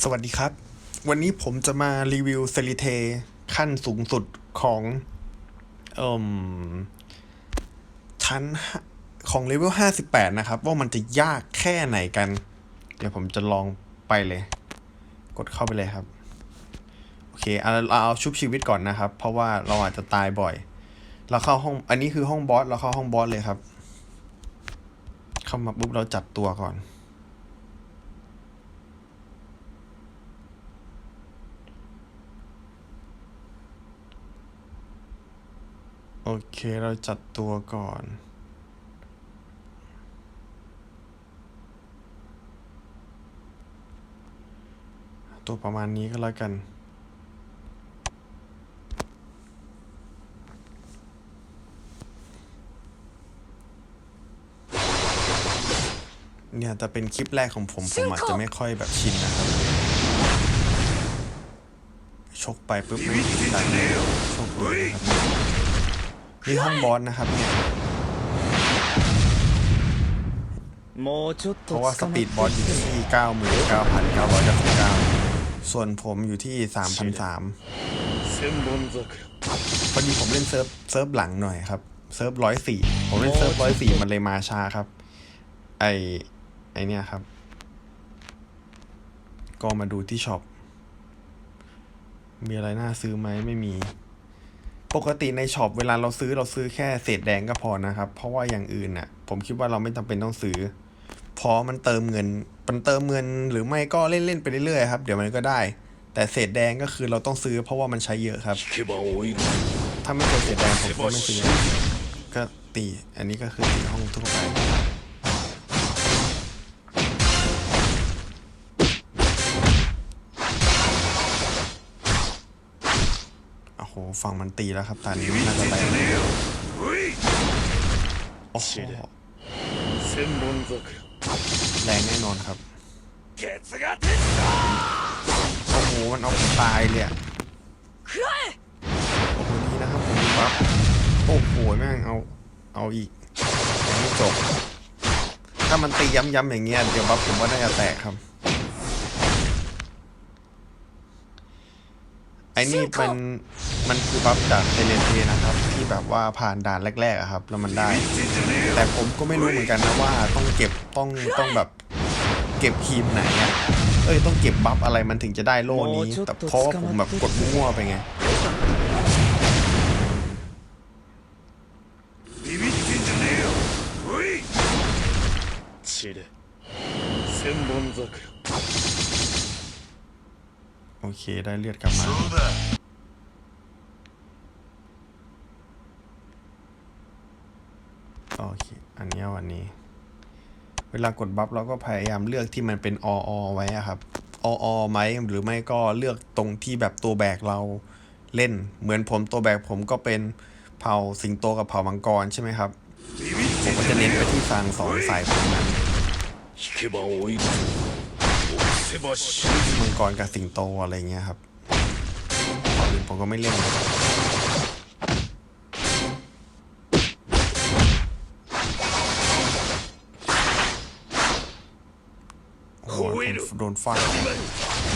สวัสดีครับ วันนี้ผมจะมารีวิวเซริเทขั้นสูงสุดของเอ่มชั้นของเลเวล58นะครับ ว่ามันจะยากแค่ไหนกัน เดี๋ยวผมจะลองไปเลย กดเข้าไปเลยครับ โอเคเอาเราเอาชุบชีวิตก่อนนะครับ เพราะว่าเราอาจจะตายบ่อย เราเข้าห้อง อันนี้คือห้องบอส เราเข้าห้องบอสเลยครับ เข้ามาปุ๊บเราจัดตัวก่อน โอเค เราจัดตัวก่อนตัวประมาณนี้ก็แล้วกัน เนี่ยแต่เป็นคลิปแรกของผม ผมอาจจะไม่ค่อยแบบชินนะครับ ชกไปปุ๊บไม่ติดดันชกเลยนะครับ นี่ห้องบอสนะครับเนี่ยเพราะว่าสปีดบอสอยู่ที่เก้าหมื่นเก้าพันส่วนผมอยู่ที่สามพันสามพอดีผมเล่นเซิร์ฟเซิร์ฟหลังหน่อยครับเซิร์ฟร้อยสี่ผมเล่นเซิร์ฟร้อยสี่มันเลยมาช้าครับ ไอไอเนี่ยครับ ก็มาดูที่ช็อปมีอะไรน่าซื้อไหมไม่มี ปกติในช็อปเวลาเราซื้อเราซื้อแค่เศษแดงก็พอนะครับ เพราะว่าอย่างอื่นน่ะ ผมคิดว่าเราไม่จำเป็นต้องซื้อเพราะมันเติมเงินมันเติมเงินหรือไม่ก็เล่นๆไปเรื่อยๆครับเดี๋ยวมันก็ได้ แต่เศษแดงก็คือเราต้องซื้อเพราะว่ามันใช้เยอะครับ ถ้าไม่เจอเศษแดงผมก็ไม่ซื้อก็ตีอันนี้ก็คือตีห้องทั่วไป โหฝั่งมันตีแล้วครับตอนนี้น่าจะไปโอ้โหแรงแน่นอนครับ โอ้โห มันเอาตายเลยโอ้โหนี่นะครับผมปั๊บโอ้โหแม่งเอาเอาอีกไม่จบ ถ้ามันตีย้ำๆอย่างเงี้ยเดี๋ยวบัฟผมว่าน่าจะแตกครับ ไอ้นี่เป็นมันคือบัฟจากเซเลนเทนะครับ ที่แบบว่าผ่านด่านแรกๆอะครับ แล้วมันได้ แต่ผมก็ไม่รู้เหมือนกันนะว่าต้องเก็บต้องต้องแบบเก็บครีมไหนอะเอ้ยต้องเก็บบัฟอะไรมันถึงจะได้โล่นี้ แต่เพราะว่าผมแบบกดมั่วๆไปไง ビビってんじゃねえよおい血で千本桜 โอเคได้เลือดกลับมาโอเค อันนี้เอาอันนี้ เวลากดบัฟเราก็พยายามเลือกที่มันเป็นออไว้ครับออไหมหรือไม่ก็เลือกตรงที่แบบตัวแบกเราเล่น เหมือนผมตัวแบกผมก็เป็นเผ่าสิงโตกับเผ่ามังกรใช่ไหมครับ ผมก็จะเน้นไปที่ฟางสองสายพันธุ์นั้น มังกรกับสิงโตอะไรเงี้ยครับอื่นผมก็ไม่เล่นโอ้โโดนฟาด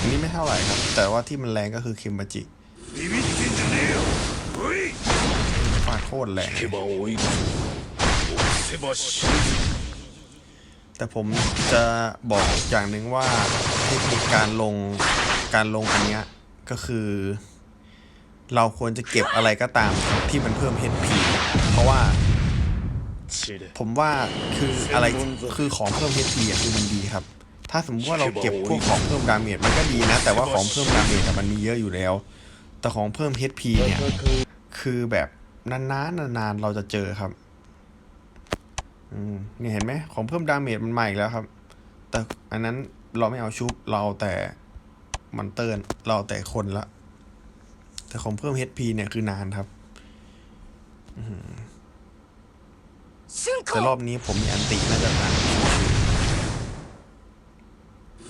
อันนี้ไม่เท่าไหร่ครับ แต่ว่าที่มันแรงก็คือคิมบะจิฟาดโคตรแรงแต่ผมจะบอกอย่างหนึ่งว่า ทคนิคการลงการลงอันเนี้ยก็คือ เราควรจะเก็บอะไรก็ตามที่มันเพิ่ม HP เพราะว่า ผมว่าคืออะไรคือของเพิ่ม HP อะคือมันดีครับ ถ้าสมมติว่าเราเก็บพวกของเพิ่มดาเมจมันก็ดีนะ แต่ว่าของเพิ่มดาเมจมันมีเยอะอยู่แล้ว แต่ของเพิ่ม HP เนี่ย คือแบบนานๆนานๆเราจะเจอครับอืมนี่เห็นไหมของเพิ่มดาเมจมันใหม่แล้วครับ แต่อันนั้น เราไม่เอาชุบเราเอาแต่มันเติร์นเราเอาแต่คนละ แต่ของเพิ่ม HP เนี่ยคือนานครับ แต่รอบนี้ผมมีอันติน่าจะทัน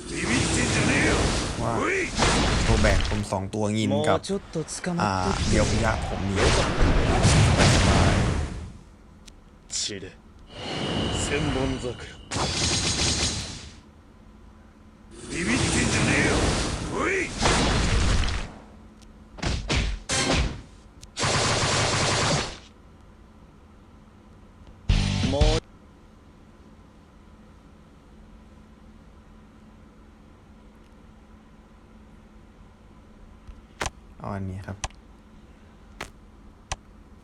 ビビってんじゃねえよ ว่า おい ตัวแบกผมสองตัวงิน も กับ うちょっと捕 อ่า まってき เดี て ยวพยะผมมีสบาย 血で千本桜 อนนี้ครับ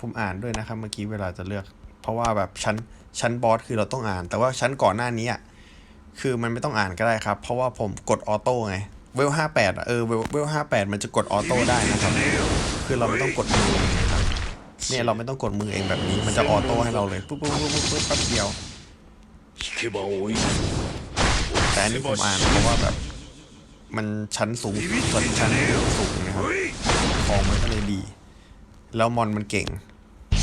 ผมอ่านด้วยนะครับ เมื่อกี้เวลาจะเลือก เพราะว่าแบบชั้นชั้นบอสคือเราต้องอ่าน แต่ว่าชั้นก่อนหน้านี้อะคือมันไม่ต้องอ่านก็ได้ครับ เพราะว่าผมกดออโต้ไงเวลห้าแปดเออเวลห้าแปดมันจะกดออโต้ได้นะครับ คือเราไม่ต้องกดมือเองครับเนี่ยเราไม่ต้องกดมือเองแบบนี้ มันจะออโต้ให้เราเลยปุ๊บปุ๊บปุ๊บปุ๊บปุ๊บแป๊บเดียวแต่อันนี้ผมอ่านเพราะว่าแบบ มันชั้นสูงส่วนชั้นสูงนะครับ แล้วมอนมันเก่ง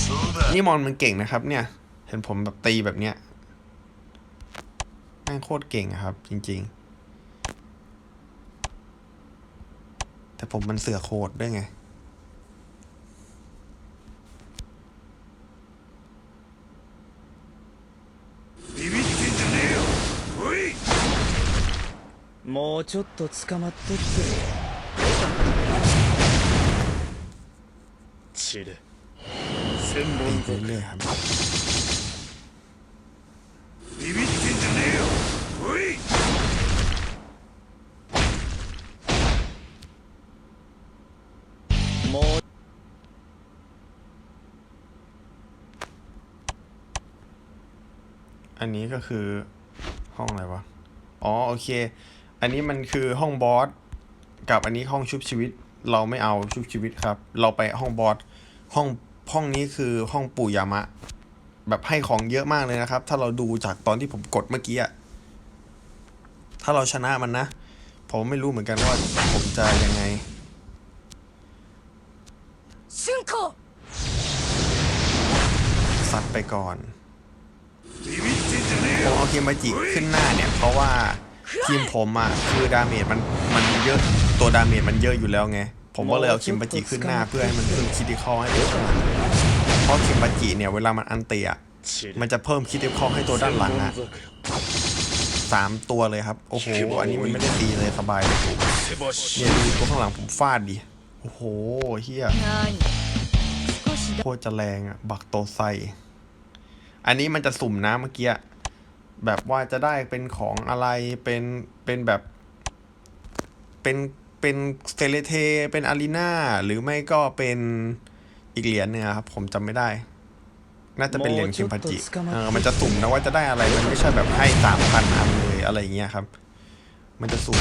そうだ นี่มอนมันเก่งนะครับ เนี่ย เห็นผมแบบตีแบบเนี้ยแม่งโคตรเก่งอะครับ จริง ๆ แต่ผมมันเสือโคตรด้วยไง ビビってんじゃねえよおいもうちょっと捕まってって 散れ千 ตี 本 ไป 族 เรื่อยๆครับ ビビってんじゃねえよおい もう อันนี้ก็คือห้องอะไรวะ อ๋อโอเค อันนี้มันคือห้องบอส กับอันนี้ห้องชุบชีวิต เราไม่เอาชุบชีวิตครับ เราไปห้องบอส ห้องห้องนี้คือห้องปู่ยามะ แบบให้ของเยอะมากเลยนะครับ ถ้าเราดูจากตอนที่ผมกดเมื่อกี้อะถ้าเราชนะมันนะ ผมไม่รู้เหมือนกันว่าผมจะยังไงซึ่งกสัดไปก่อนผมเอาคิมบาจิขึ้นหน้าเนี่ย เพราะว่าทีมผมอะคือดาเมจมันมันเยอะตัวดาเมจมันเยอะอยู่แล้วไง ผมก็เลยเอาคิมบัจิขึ้นหน้าเพื่อให้มันเพิ่มคิดิคอให้ตัวด้านหลัเพราะคิมบัจิเนี่ยเวลามันอันเตียมันจะเพิ่มคิดิคอให้ตัวด้านหลังอะสามตัวเลยครับ โอ้โห อันนี้มันไม่ได้ตีเลยสบายยเนี่ยดูตัวข้างหลังผมฟาดดิ โอ้โหเฮียโคตรจะแรงอะ บักโตไซ อันนี้มันจะสุ่มนะเมื่อกี้ แบบว่าจะได้เป็นของอะไร เป็น เป็นแบบ เป็น เป็นเซเลเท เป็นอารีนาหรือไม่ก็เป็นอีกเหรียญนึงครับ ผมจำไม่ได้ น่าจะเป็นเหรียญชิมพัจิเออมันจะสุ่มนะว่าจะได้อะไร มันไม่ใช่แบบให้สามพันอันเลยอะไรเงี้ยครับ มันจะสุ่ม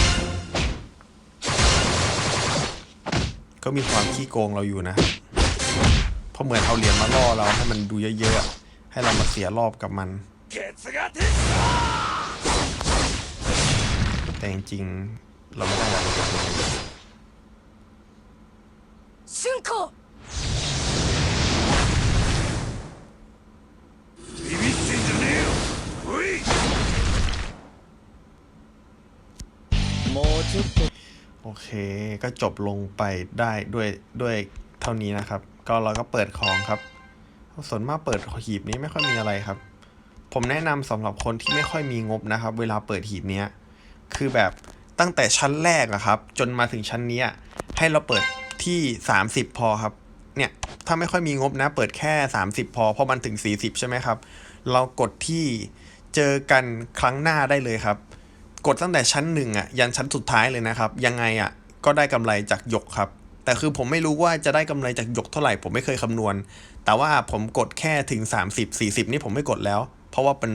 ก็มีความขี้โกงเราอยู่นะเพราะเหมือนเอาเหรียญมาล่อเราให้มันดูเยอะๆ ให้เรามาเสียรอบกับมันแต่จริง เราไม่ได้อะไรจากมัน 春子ビビってんじゃねえよおいもうちょっと โอเค ก็จบลงไปได้ด้วยด้วยเท่านี้นะครับ ก็เราก็เปิดของครับ ส่วนมากเปิดหีบนี้ไม่ค่อยมีอะไรครับ ผมแนะนำสำหรับคนที่ไม่ค่อยมีงบนะครับ เวลาเปิดหีบเนี้ย คือแบบ ตั้งแต่ชั้นแรกอะครับ จนมาถึงชั้นนี้ให้เราเปิดที่ 30 พอครับ เนี่ย ถ้าไม่ค่อยมีงบนะ เปิดแค่ 30 พอ เพราะมันถึง 40 ใช่ไหมครับ เรากดที่เจอกันครั้งหน้าได้เลยครับ กดตั้งแต่ชั้นหนึ่งอะยันชั้นสุดท้ายเลยนะครับ ยังไงอะก็ได้กำไรจากหยกครับ แต่คือผมไม่รู้ว่าจะได้กำไรจากหยกเท่าไหร่ ผมไม่เคยคำนวณ แต่ว่าผมกดแค่ถึง 30 40 นี่ผมไม่กดแล้ว เพราะว่ามัน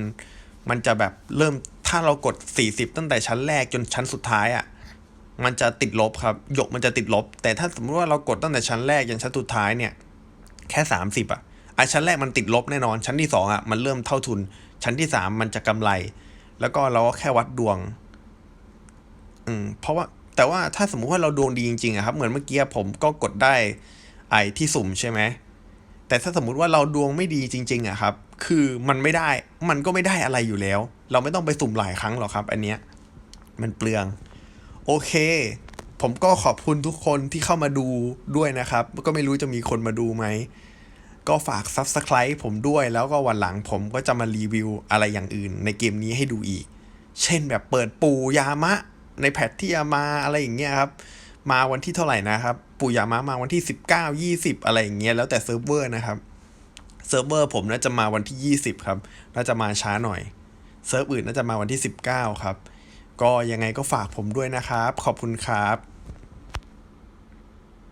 มันจะแบบเริ่ม ถ้าเรากด 40 ตั้งแต่ชั้นแรกจนชั้นสุดท้ายอะมันจะติดลบครับ หยกมันจะติดลบ แต่ถ้าสมมติว่าเรากดตั้งแต่ชั้นแรกยันชั้นสุดท้ายเนี่ย แค่ 30 อะไอชั้นแรกมันติดลบแน่นอน ชั้นที่สองอะมันเริ่มเท่าทุน ชั้นที่สามมันจะกำไร แล้วก็เราก็แค่วัดดวง อืม เพราะว่า แต่ว่าถ้าสมมุติว่าเราดวงดีจริงๆอะครับ เหมือนเมื่อกี้ผมก็กดได้ไอที่สุ่มใช่ไหม แต่ถ้าสมมุติว่าเราดวงไม่ดีจริง ๆอะครับ คือมันไม่ได้มันก็ไม่ได้อะไรอยู่แล้ว เราไม่ต้องไปสุ่มหลายครั้งหรอกครับ อันเนี้ยมันเปลือง โอเค ผมก็ขอบคุณทุกคนที่เข้ามาดูด้วยนะครับ ก็ไม่รู้จะมีคนมาดูไหม ก็ฝาก Subscribe ผมด้วยแล้วก็วันหลังผมก็จะมารีวิวอะไรอย่างอื่น ในเกมนี้ให้ดูอีก เช่นแบบเปิดปูยามะในแพทที่จะมาอะไรอย่างเงี้ยครับ มาวันที่เท่าไหร่นะครับ ปูยามะมาวันที่19 20อะไรอย่างเงี้ยแล้วแต่เซิร์ฟเวอร์นะครับเซิร์ฟเวอร์ผมน่าจะมาวันที่ 20 ครับ น่าจะมาช้าหน่อย เซิร์ฟอื่นน่าจะมาวันที่ 19 ครับ ก็ยังไงก็ฝากผมด้วยนะครับ ขอบคุณครับ